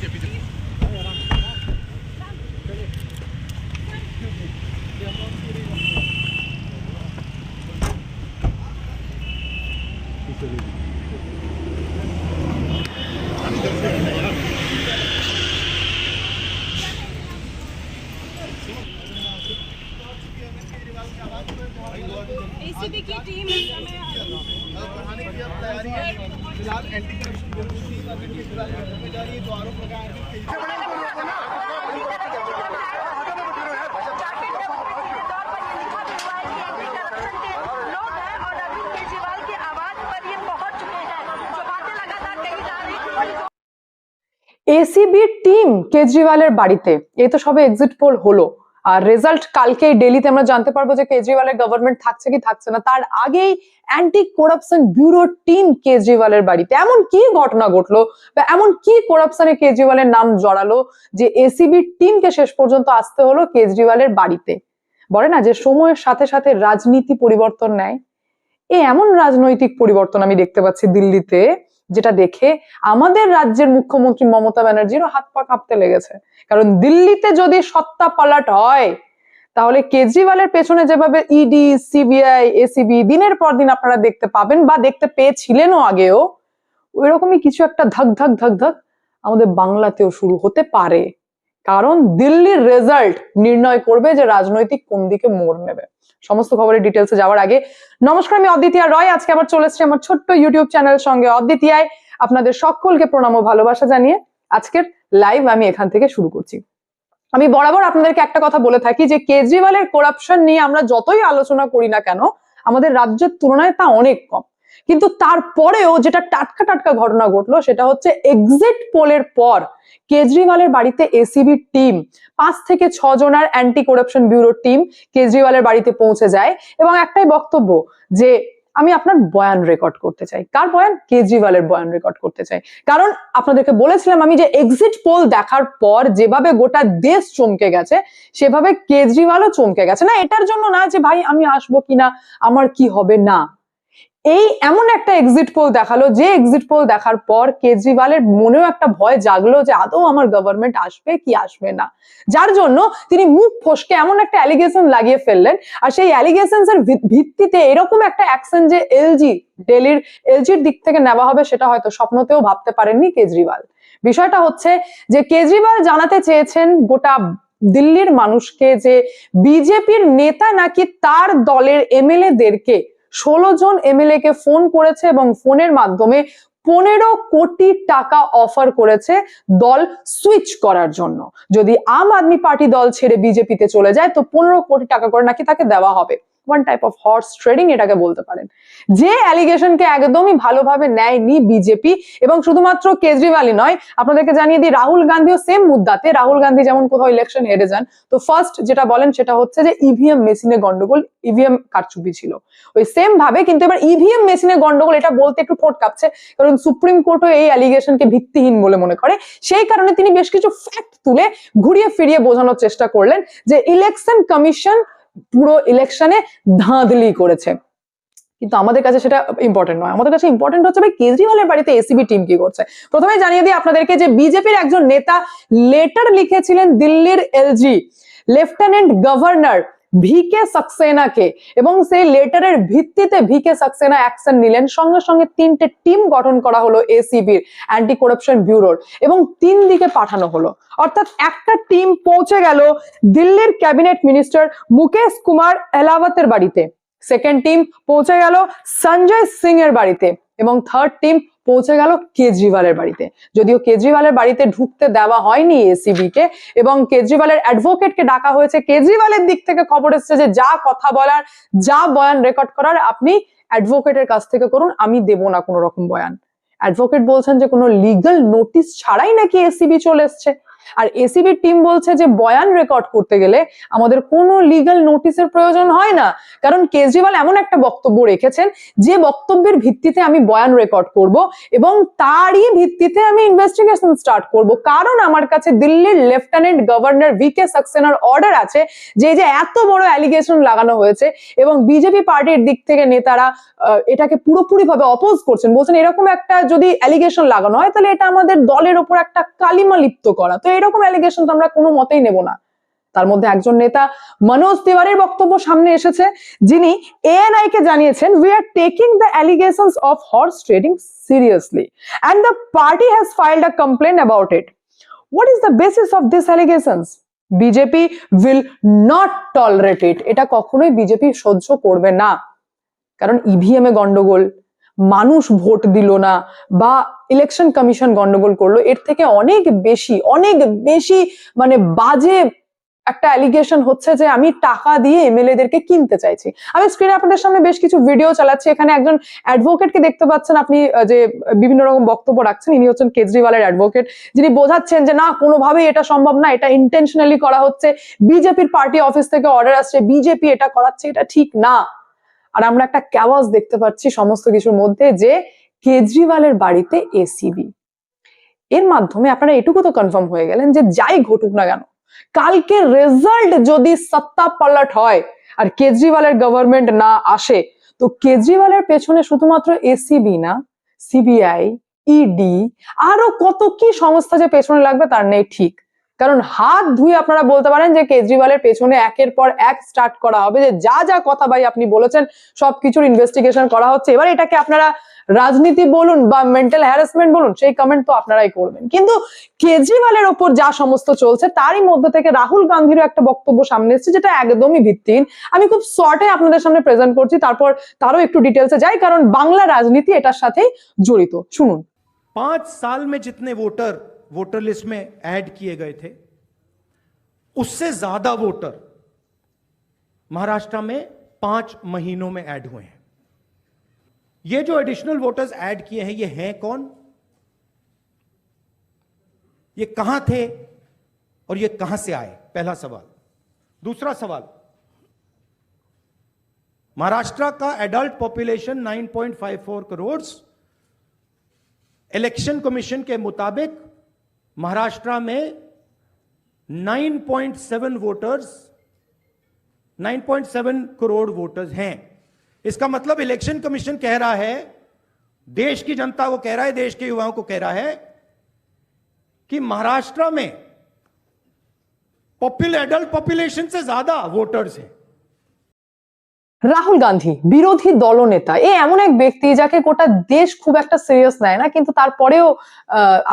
BJP ACB की team इस समय फिलहाल एंटी करप्शन ब्यूरो की टीम अभी भी फिलहाल घटना में जा रही है जो आरोप लगाए हैं कि लोग हैं और अरविंद केजरीवाल की आवाज पर ये पहुंच चुके हैं जो बातें लगातार कही जा रही थी এসিবি টিম কেজরিওয়ালের বাড়িতে এই তো সবে এক্সিট পোল হলো আর রেজাল্ট কালকেই ডেলিতে আমরা জানতে পারব যে কেজরিওয়ালের গভর্নমেন্ট থাকছে কি থাকছে না। তার আগেই অ্যান্টি করাপশন ব্যুরো টিম কেজরিওয়ালের বাড়িতে। এমন কি ঘটনা ঘটলো বা এমন কি করাপশনে কেজরিওয়ালের নাম জড়ালো যে এসিবি টিমকে শেষ পর্যন্ত আসতে হলো কেজরিওয়ালের বাড়িতে? বলে না যে সময়ের সাথে সাথে রাজনীতি পরিবর্তন নেয়। এ এমন রাজনৈতিক পরিবর্তন আমি দেখতে পাচ্ছি দিল্লিতে। যেটা দেখে আমাদের রাজ্যের মুখ্যমন্ত্রী মমতা ব্যানার্জিরও হাত পা কাঁপতে লেগেছে। কারণ দিল্লিতে যদি সত্তা পালাট হয়, তাহলে কেজরিওয়ালের পেছনে যেভাবে ইডি সিবিআই এসিবি দিনের পর দিন আপনারা দেখতে পাবেন বা দেখতে পেয়েছিলেনও আগেও, ওইরকমই কিছু একটা ধক ধক ধক ধক আমাদের বাংলাতেও শুরু হতে পারে। কারণ দিল্লির রেজাল্ট নির্ণয় করবে যে রাজনৈতিক কোন দিকে মোড় নেবে। সমস্ত খবরের ডিটেলসে যাওয়ার আগে নমস্কার, আমি অদ্বিতীয়া রয়। আজকে আবার চলে এসেছি আমার ছোট্ট ইউটিউব চ্যানেল সঙ্গে অদ্বিতীয়ায়। আপনাদের সকলকে প্রণাম ও ভালোবাসা জানিয়ে আজকের লাইভ আমি এখান থেকে শুরু করছি। আমি বরাবর আপনাদেরকে একটা কথা বলে থাকি যে কেজরিওয়ালের করাপশন নিয়ে আমরা যতই আলোচনা করি না কেন, আমাদের রাজ্যের তুলনায় তা অনেক কম। কিন্তু তারপরেও যেটা টাটকা টাটকা ঘটনা ঘটলো সেটা হচ্ছে এক্সিট পোলের পর কেজরিওয়ালের বাড়িতে এসিবি টিম পাঁচ থেকে ছ জনের অ্যান্টি করাপশন ব্যুরো টিম কেজরিওয়ালের বাড়িতে পৌঁছে যায় এবং একটাই বক্তব্য যে আমি আপনার বয়ান রেকর্ড করতে চাই। কার বয়ান? কেজরিওয়ালের বয়ান রেকর্ড করতে চাই। কারণ আপনাদেরকে বলেছিলাম আমি যে এক্সিট পোল দেখার পর যেভাবে গোটা দেশ চমকে গেছে, সেভাবে কেজরিওয়ালও চমকে গেছে। না, এটার জন্য না যে ভাই আমি আসব কিনা, আমার কি হবে না। এই এমন একটা এক্সিট পোল দেখাল, যে এক্সিট পোল দেখার পর কেজরিওয়ালের মনেও একটা ভয় জাগলো যে আদৌ আমার গভর্নমেন্ট আসবে কি আসবে না। যার জন্য তিনি মুখ ফসকে এমন একটা অ্যালিগেশন লাগিয়ে ফেললেন। আর সেই অ্যালিগেশন এর ভিত্তিতে এরকম একটা অ্যাকশন যে এলজি দিল্লির এলজির দিক থেকে নেওয়া হবে, সেটা হয়তো স্বপ্নতেও ভাবতে পারেননি কেজরিওয়াল। বিষয়টা হচ্ছে যে কেজরিওয়াল জানাতে চেয়েছেন গোটা দিল্লির মানুষকে যে বিজেপির নেতা নাকি তার দলের এমএলএ দেরকে ষোলো জন এমএলএ কে ফোন করেছে এবং ফোনের মাধ্যমে পনেরো কোটি টাকা অফার করেছে দল সুইচ করার জন্য। যদি আম আদমি পার্টি দল ছেড়ে বিজেপিতে চলে যায়, তো পনেরো কোটি টাকা করে নাকি তাকে দেওয়া হবে। One type of horse trading এটাকে বলতে পারেন। যে অ্যালিগেশনকে একদমই ভালোভাবে নেয়নি বিজেপি এবং শুধুমাত্র কেজরিওয়ালই নয়, আপনাদেরকে জানিয়ে দিই, রাহুল গান্ধীও সেম মুদ্দাতে রাহুল গান্ধী যেমন কোথাও ইলেকশন হেরে যান, তো ফার্স্ট যেটা বলেন সেটা হচ্ছে যে ইভিএম মেশিনে গন্ডগোল ইভিএম কারচুপি ছিল। ওই সেম ভাবে কিন্তু এবার ইভিএম মেশিনে গন্ডগোল, এটা বলতে একটু ঠোঁট কাঁপছে, কারণ সুপ্রিম কোর্টও এই অ্যালিগেশনকে ভিত্তিহীন বলে মনে করে। সেই কারণে তিনি বেশ কিছু ফ্যাক্ট তুলে ঘুরিয়ে ফিরিয়ে বোঝানোর চেষ্টা করলেন যে ইলেকশন কমিশন পুরো ইলেকশনে ধাঁধলি করেছে। কিন্তু আমাদের কাছে সেটা ইম্পর্টেন্ট নয়। আমাদের কাছে ইম্পর্টেন্ট হচ্ছে ভাই কেজরিওয়ালের বাড়িতে এসিবি টিম কি করছে? প্রথমে জানিয়ে দিই আপনাদেরকে যে বিজেপির একজন নেতা লেটার লিখেছিলেন দিল্লির এলজি লেফটেন্যান্ট গভর্নর ভিকে সাক্সেনাকে এবং সেই লেটারের ভিত্তিতে ভিকে সাক্সেনা অ্যাকশন নিলেন। সঙ্গে সঙ্গে তিনটে টিম গঠন করা হলো এসিবির অ্যান্টি করাপশন ব্যুরোর এবং তিন দিকে পাঠানো হলো। অর্থাৎ একটা টিম পৌঁছে গেল দিল্লির ক্যাবিনেট মিনিস্টার মুকেশ কুমার এলাওয়াতের বাড়িতে। সেকেন্ড টিম পৌঁছে গেল সঞ্জয় সিং এর বাড়িতে। এবং থার্ড টিম পৌঁছে গেল কেজরিওয়ালের বাড়িতে। যদিও কেজরিওয়ালের বাড়িতে ঢুকতে দেওয়া হয়নি এসিবি কে, এবং কেজরিওয়ালের অ্যাডভোকেটকে ডাকা হয়েছে কেজরিওয়ালের দিক থেকে খবর এসেছে যে যা কথা বলার, যা বয়ান রেকর্ড করার আপনি অ্যাডভোকেটের কাছ থেকে করুন, আমি দেব না কোনো রকম বয়ান। অ্যাডভোকেট বলছেন যে কোনো লিগ্যাল নোটিশ ছাড়াই নাকি এসিবি চলে এসছে। আর এসিবির টিম বলছে যে বয়ান রেকর্ড করতে গেলে আমাদের কোনো লিগাল নোটিশের প্রয়োজন হয় না। কারণ কেজরিওয়াল এমন একটা বক্তব্য রেখেছেন, যে বক্তব্যের ভিত্তিতে আমি বয়ান রেকর্ড করব এবং তারই ভিত্তিতে আমি ইনভেস্টিগেশন স্টার্ট করব। কারণ আমার কাছে দিল্লির লেফটেন্যান্ট গভর্নর ভি কে সাক্সেনার অর্ডার আছে, যে যে এত বড় অ্যালিগেশন লাগানো হয়েছে এবং বিজেপি পার্টির দিক থেকে নেতারা এটাকে পুরোপুরি ভাবে অপোজ করছেন। বলছেন এরকম একটা যদি অ্যালিগেশন লাগানো হয়, তাহলে এটা আমাদের দলের ওপর একটা কালিমা লিপ্ত করা। তো এরকম অ্যালিগেশন তো আমরা কোনো মতেই নেব না। তার মধ্যে একজন নেতা মনোজ তিওয়ারির বক্তব্য সামনে এসেছে, যিনি এএনআই কে জানিয়েছেন we are taking the allegations of horse trading seriously and the party has filed a complaint about it what is the basis of this allegations BJP will not tolerate it এটা কখনোই BJP সহ্য করবে না। কারণ EVM এ গন্ডগোল মানুষ vote দিল না বা ইলেকশন কমিশন গন্ডগোল করল, এর থেকে অনেক বেশি অনেক বেশি মানে বাজে একটা অ্যালিগেশন হচ্ছে যে আমি টাকা দিয়ে এমএলএ দেরকে কিনতে চাইছি। আমি স্ক্রিনে আপনাদের সামনে বেশ কিছু ভিডিও চালাচ্ছি, এখানে একজন অ্যাডভোকেটকে দেখতে পাচ্ছেন আপনি যে বিভিন্ন রকম বক্তব্য রাখছেন, ইনি হচ্ছেন কেজরিওয়ালের অ্যাডভোকেট যিনি বোঝাচ্ছেন যে না, কোনোভাবেই এটা সম্ভব না, এটা ইন্টেনশনালি করা হচ্ছে, বিজেপির পার্টি অফিস থেকে অর্ডার আসছে, বিজেপি এটা করাচ্ছে, এটা ঠিক না। আর আমরা একটা ক্যাওয়াজ দেখতে পাচ্ছি সমস্ত কিছুর মধ্যে যে কেজরিওয়ালের বাড়িতে এসিবি এর মাধ্যমে আপনারা এটুকু তো কনফার্ম হয়ে গেলেন যে যাই ঘটুক না কেন, কালকে রেজাল্ট যদি সত্তা পাল্লাট হয় আর কেজরিওয়ালের গভর্নমেন্ট না আসে, তো কেজরিওয়ালের পেছনে শুধুমাত্র এসিবি না সিবিআই ইডি আরও কত কি সংস্থা যে পেছনে লাগবে তার নেই ঠিক। কারণ হাত ধুয়ে আপনারা বলতে পারেন যে কেজরিওয়ালের পেছনে একের পর এক স্টার্ট করা হবে, যে যা যা কথা ভাই আপনি বলেছেন সবকিছুর ইনভেস্টিগেশন করা হচ্ছে। এবার এটাকে আপনারা রাজনীতি বলুন বা মেন্টাল হ্যারাসমেন্ট বলুন, সেই কমেন্ট তো আপনারাই করবেন। কিন্তু কেজরিওয়ালের ওপর যা সমস্ত চলছে, তারই মধ্যে থেকে রাহুল গান্ধীরও একটা বক্তব্য সামনে এসছে, যেটা একদমই ভিত্তিহীন। আমি খুব শর্টে আপনাদের সামনে প্রেজেন্ট করছি, তারপর তারও একটু ডিটেলসে যাই, কারণ বাংলা রাজনীতি এটার সাথেই জড়িত। শুনুন। পাঁচ সাল মে জিতনে ভোটার वोटर लिस्ट में ऐड किए गए थे। उससे ज़्यादा वोटर महाराष्ट्र में पाँच महीनों में ऐड हुए हैं। ये जो एडिशनल वोटर्स ऐड किए हैं, ये हैं कौन? ये कहाँ थे और ये कहाँ से आए? पहला सवाल। दूसरा सवाल। महाराष्ट्र का adult population 9.54 crore election commission के मुताबिक महाराष्ट्र में 9.7 वोटर्स 9.7 करोड़ वोटर्स हैं। इसका मतलब इलेक्शन कमीशन कह रहा है, देश की जनता को कह रहा है, देश के युवाओं को कह रहा है कि महाराष्ट्र में पॉपुलर एडल्ट पॉपुलेशन से ज़्यादा वोटर्स हैं। রাহুল গান্ধী, বিরোধী দলনেতা, এ এমন এক ব্যক্তি যাকে গোটা দেশ খুব একটা সিরিয়াস নেয় না, কিন্তু তারপরেও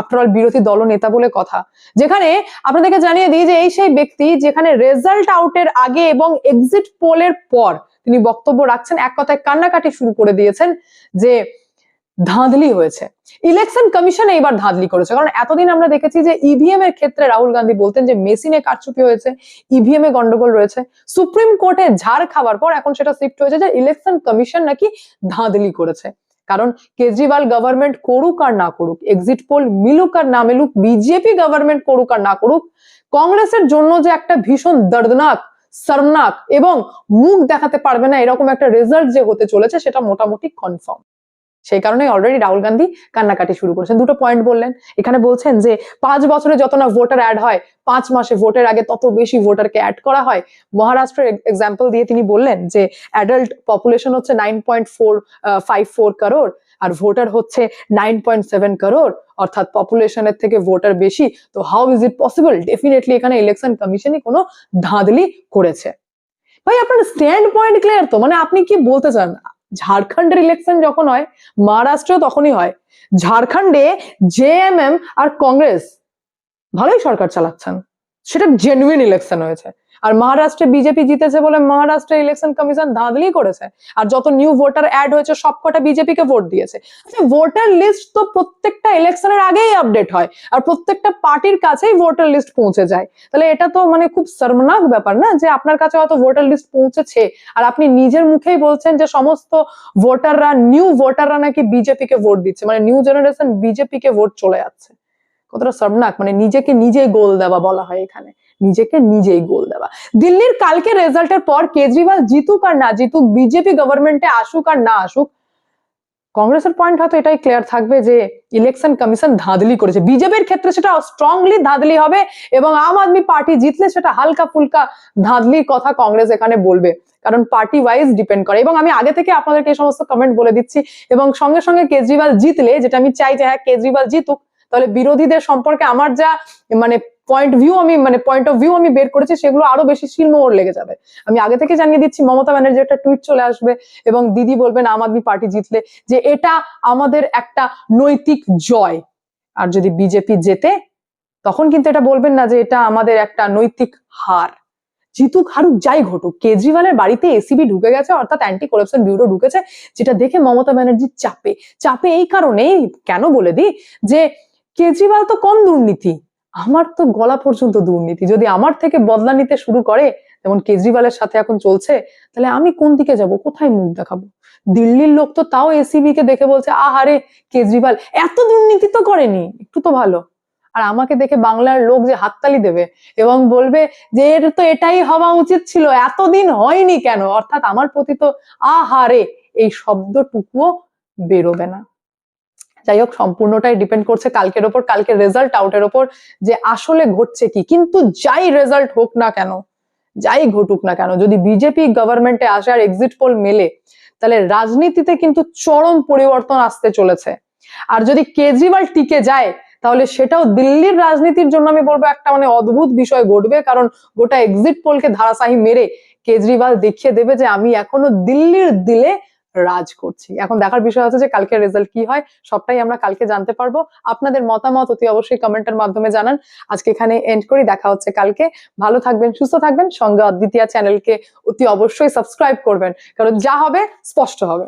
আফটার অল বিরোধী দলনেতা বলে কথা। যেখানে আপনাদেরকে জানিয়ে দিই যে এই সেই ব্যক্তি যেখানে রেজাল্ট আউটের আগে এবং এক্সিট পোলের পর তিনি বক্তব্য রাখছেন, এক কথায় কান্নাকাটি শুরু করে দিয়েছেন যে ধাঁধলি হয়েছে। ইলেকশন কমিশন এইবার ধাঁধলি করেছে। কারণ এতদিন আমরা দেখেছি যে ইভিএম এর ক্ষেত্রে রাহুল গান্ধী বলতেন যে মেশিনে কারচুপি হয়েছে ইভিএম এ গন্ডগোল রয়েছে। সুপ্রিম কোর্টে ঝাড় খাবার পর এখন সেটা শিফট হয়েছে যে ইলেকশন কমিশন নাকি ধাঁধলি করেছে। কারণ কেজরিওয়াল গভর্নমেন্ট করুক আর না করুক এক্সিট পোল মিলুক আর না মিলুক বিজেপি গভর্নমেন্ট করুক আর না করুক, কংগ্রেসের জন্য যে একটা ভীষণ দর্দনাক, শর্মনাক এবং মুখ দেখাতে পারবে না এরকম একটা রেজাল্ট যে হতে চলেছে সেটা মোটামুটি কনফার্ম সেই কারণে অলরেডি রাহুল গান্ধী কান্নাকাটি শুরু করেছেন। দুটো পয়েন্ট বললেন। এখানে বলছেন যে, পাঁচ বছরে যত না ভোটার অ্যাড হয়, পাঁচ মাসে ভোটের আগে তত বেশি ভোটারকে অ্যাড করা হয়। মহারাষ্ট্রের এক্সাম্পল দিয়ে তিনি বললেন যে অ্যাডাল্ট পপুলেশন হচ্ছে nine point four five four crore আর ভোটার হচ্ছে নাইন পয়েন্ট সেভেন কারোর অর্থাৎ পপুলেশনের থেকে ভোটার বেশি। তো how is it possible definitely এখানে ইলেকশন কমিশনই কোনো ধাঁধলি করেছে। ভাই, আপনার স্ট্যান্ড পয়েন্ট ক্লিয়ার তো? মানে আপনি কি বলতে চান? ঝাড়খণ্ডের ইলেকশন যখন হয়, মহারাষ্ট্র তখনই হয়। ঝাড়খণ্ডে জেএমএম আর কংগ্রেস, ভালোই সরকার চালাচ্ছেন। সেটা জেনুইন ইলেকশন হয়েছে। আর মহারাষ্ট্রে বিজেপি জিতেছে বলে মহারাষ্ট্রে ইলেকশন কমিশন ধাঁধলি করেছে। আর যত নিউ ভোটার অ্যাড হয়েছে, সবকটা বিজেপিকে ভোট দিয়েছে। ভোটার লিস্ট তো প্রত্যেকটা ইলেকশনের আগেই আপডেট হয়। আর প্রত্যেকটা পার্টির কাছেই ভোটার লিস্ট পৌঁছে যায়। তাহলে এটা তো মানে খুব শর্মনাক ব্যাপার না যে আপনার কাছে হয়তো ভোটার লিস্ট পৌঁছেছে, আর আপনি নিজের মুখেই বলছেন যে সমস্ত ভোটাররা নিউ ভোটাররা নাকি বিজেপিকে ভোট দিচ্ছে। মানে নিউ জেনারেশন বিজেপিকে ভোট চলে যাচ্ছে। কতটা শর্মনাক মানে নিজেকে নিজে গোল দেওয়া বলা হয় এখানে। নিজেকে নিজেই গোল দেওয়া। দিল্লির কালকে রেজাল্টের পর কেজরিওয়াল জিতুক আর না জিতুক, বিজেপি গভর্নমেন্টে আসুক আর না আসুক, কংগ্রেসের পয়েন্ট হয়তো এটাই ক্লিয়ার থাকবে যে ইলেকশন কমিশন ধাঁধলি করেছে। বিজেপির ক্ষেত্রে সেটা স্ট্রংলি ধাঁধলি হবে এবং আম আদমি পার্টি জিতলে সেটা হালকা ফুলকা ধাঁধলির কথা কংগ্রেস এখানে বলবে। কারণ পার্টি ওয়াইজ ডিপেন্ড করে। এবং আমি আগে থেকে আপনাদেরকে এই সমস্ত কমেন্ট বলে দিচ্ছি। এবং সঙ্গে সঙ্গে কেজরিওয়াল জিতলে, যেটা আমি চাই যে হ্যাঁ কেজরিওয়াল জিতুক তাহলে বিরোধীদের সম্পর্কে আমার যা মানে পয়েন্ট ভিউ আমি মানে পয়েন্ট অফ ভিউ আমি বের করেছি, সেগুলো আরও বেশি শিলমোহর লেগে যাবে। আমি আগে থেকে জানিয়ে দিচ্ছি, মমতা ব্যানার্জি একটা টুইট চলে আসবে এবং দিদি বলবেন, আম আদমি পার্টি জিতলে। যে এটা আমাদের একটা নৈতিক জয়। আর যদি বিজেপি জেতে, তখন কিন্তু এটা বলবেন না যে এটা আমাদের একটা নৈতিক হার। জিতুক, হারুক, যাই ঘটুক, কেজরিওয়ালের বাড়িতে এসিবি ঢুকে গেছে, অর্থাৎ অ্যান্টি করাপশন ব্যুরো ঢুকেছে, যেটা দেখে মমতা ব্যানার্জি চাপে। চাপে এই কারণেই, কেন বলে দিই, যে কেজরিওয়াল তো কম দুর্নীতি। আমার তো গলা পর্যন্ত দুর্নীতি। যদি আমার থেকে বদলা নিতে শুরু করে, যেমন কেজরিওয়ালের সাথে এখন চলছে, তাহলে আমি কোন দিকে যাব? কোথায় মুখ দেখাবো? দিল্লির লোক তো তাও এসিবি কে দেখে বলছে, আহারে, কেজরিওয়াল, এত দুর্নীতি তো করেনি। একটু তো ভালো। আর আমাকে দেখে বাংলার লোক যে হাততালি দেবে এবং বলবে যে, এর তো এটাই হওয়া উচিত ছিল, এতদিন হয়নি কেন? অর্থাৎ আমার প্রতি তো আহারে, এই শব্দটুকুও বেরোবে না। যাই হোক, সম্পূর্ণটাই ডিপেন্ড করছে কালকের ওপর, কালকের রেজাল্ট আউটের ওপর যে আসলে ঘটছে কি। কিন্তু যাই রেজাল্ট হোক না কেন, যাই ঘটুক না কেন, যদি বিজেপি গভর্নমেন্টে আসে আর এক্সিট পোল মেলে, তাহলে রাজনীতিতে কিন্তু চরম পরিবর্তন আসতে চলেছে। আর যদি কেজরিওয়াল টিকে যায়, তাহলে সেটাও দিল্লির রাজনীতির জন্য আমি বলব একটা মানে অদ্ভুত বিষয় ঘটবে। কারণ গোটা এক্সিট পোলকে ধারাসাহি মেরে কেজরিওয়াল দেখিয়ে দেবে যে আমি এখনও দিল্লির দিলে রাজ করছি। এখন দেখার বিষয় হচ্ছে যে কালকে রেজাল্ট কি হয়, সবটাই আমরা কালকে জানতে পারব। আপনাদের মতামত অতি অবশ্যই কমেন্টের মাধ্যমে জানান। আজকে এখানে এন্ড করি, দেখা হচ্ছে কালকে। ভালো থাকবেন, সুস্থ থাকবেন। সঙ্গে অদ্বিতীয় চ্যানেলকে অতি অবশ্যই সাবস্ক্রাইব করবেন। কারণ যা হবে, স্পষ্ট হবে।